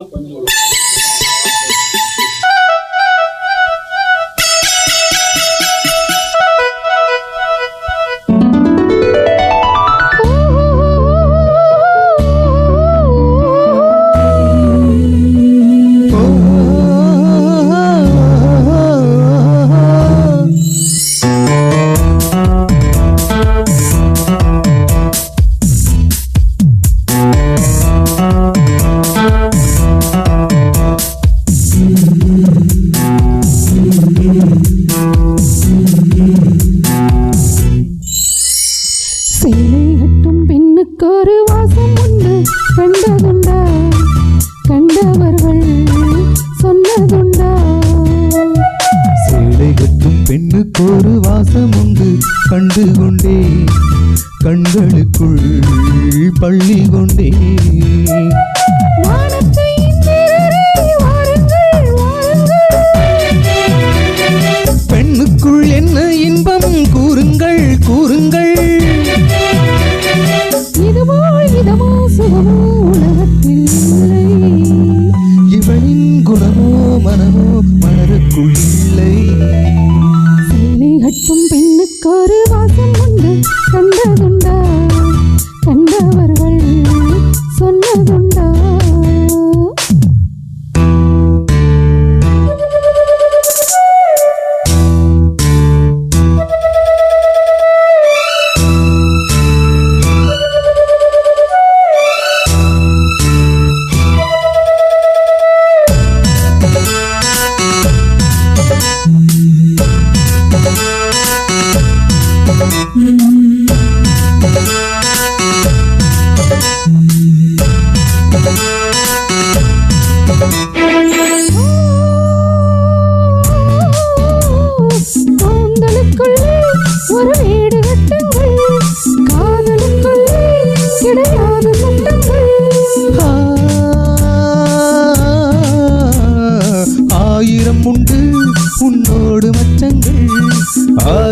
சேலை கண்டவர்கள் சொன்னதுண்டா? சேலை கட்டும் பெண்ணுக்கு ஒரு வாசம் உண்டு கண்டு கொண்டே கண்களுக்குள் பள்ளி கொண்டே. சேலை கட்டும்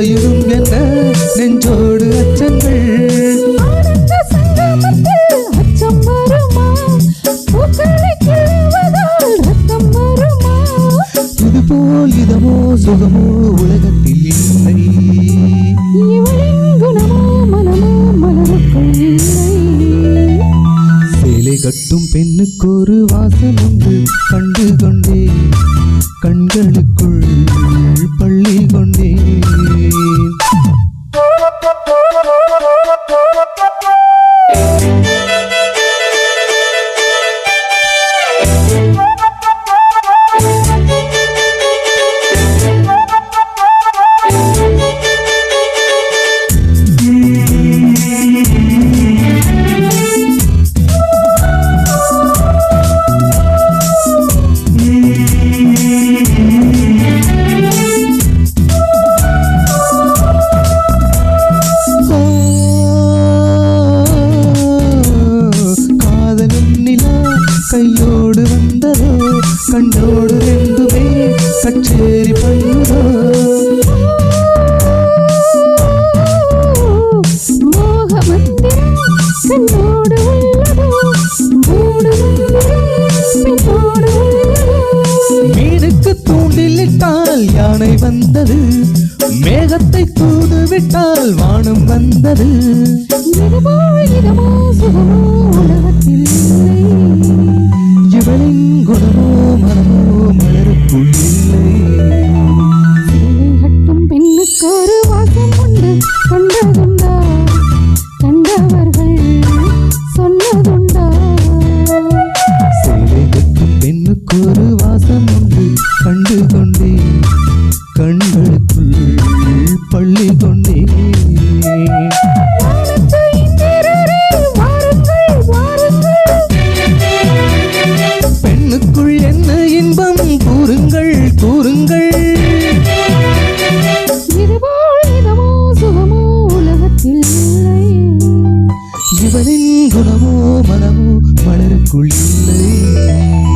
ஆயிரம் என்ன நெஞ்சோடு அச்சங்கள். வருமா? இதுபோல் இதமோ சுகமோ உலகத்தில் இல்லை. சேலை கட்டும் பெண்ணுக்கு ஒரு வாசம் உண்டு. கண்டு கொண்டே கண்களுக்குள் பள்ளி கொண்டே. கையோடு வந்ததோ? கண்டோடு ரெண்டுமே கச்சேரி பண்ணுதோ? கண்ணோடு மீனுக்கு தூண்டிலிட்டால் யானை வந்தது. மேகத்தை தூது விட்டால் வானம் வந்தது. பொன்னி பெண்ணுக்குள் என்ன இன்பம்? கூறுங்கள் கூறுங்கள். இவனின் குணமோ மனமோ மலருக்குள் இல்லை.